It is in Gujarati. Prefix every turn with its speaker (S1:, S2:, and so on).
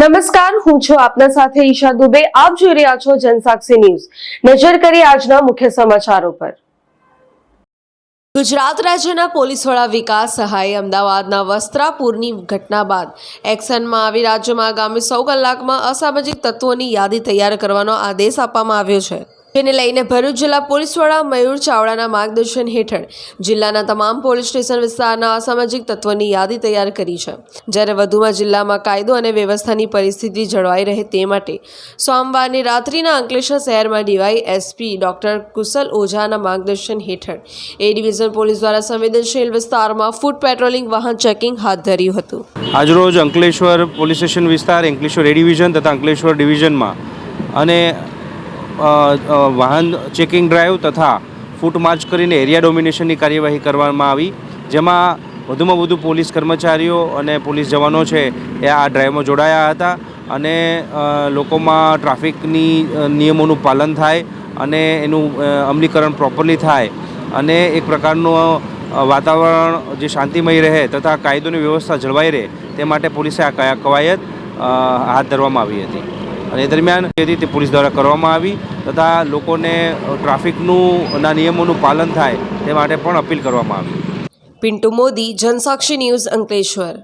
S1: નમસ્કાર, હું છું આપના સાથે ઈશા દુબે. આપ જોઈ રહ્યા છો જનસાક્ષી ન્યૂઝ. નજર કરી આજના મુખ્ય સમાચારો પર. ગુજરાત રાજ્યના પોલીસ વડા વિકાસ સહાય અમદાવાદના વસ્ત્રાપુરની ઘટના બાદ એક્શનમાં આવી રાજ્યમાં આગામી સો કલાકમાં અસામાજિક તત્વોની યાદી તૈયાર કરવાનો આદેશ આપવામાં આવ્યો છે. જેને લઈને ભરૂચ જિલ્લા પોલીસ વડા મયુર ચાવડાના માર્ગદર્શન હેઠળ જિલ્લાના તમામ પોલીસ સ્ટેશન વિસ્તારના અસામાજિક તત્વોની યાદી તૈયાર કરી છે. જ્યારે વધુમાં જિલ્લામાં કાયદો અને વ્યવસ્થાની પરિસ્થિતિ જળવાઈ રહે તે માટે સોમવારની રાત્રિના અંકલેશ્વર શહેરમાં ડીવાય એસપી ડોક્ટર કુશલ ઓઝાના માર્ગદર્શન હેઠળ એ ડિવિઝન પોલીસ દ્વારા સંવેદનશીલ વિસ્તારમાં ફૂટ પેટ્રોલિંગ વાહન ચેકિંગ હાથ ધર્યું હતું.
S2: આજરોજ અંકલેશ્વર પોલીસ સ્ટેશન વિસ્તાર, અંકલેશ્વર એ ડિવિઝન તથા અંકલેશ્વર ડિવિઝનમાં અને વાહન ચેકિંગ ડ્રાઈવ તથા ફૂટ માર્ચ કરીને એરિયા ડોમિનેશનની કાર્યવાહી કરવામાં આવી, જેમાં વધુમાં વધુ પોલીસ કર્મચારીઓ અને પોલીસ જવાનો છે એ આ ડ્રાઈવમાં જોડાયા હતા અને લોકોમાં ટ્રાફિકની નિયમોનું પાલન થાય અને એનું અમલીકરણ પ્રોપરલી થાય અને એક પ્રકારનું વાતાવરણ જે શાંતિમય રહે તથા કાયદોની વ્યવસ્થા જળવાઈ રહે તે માટે પોલીસે આ કયા કવાયત હાથ ધરવામાં આવી હતી. અને એ દરમિયાન જે રીતે પોલીસ દ્વારા કરવામાં આવી તથા લોકોને ટ્રાફિકનું ના નિયમોનું પાલન થાય તે માટે પણ અપીલ કરવામાં આવી.
S1: પિન્ટુ મોદી, જનસાક્ષી ન્યૂઝ અંકલેશ્વર.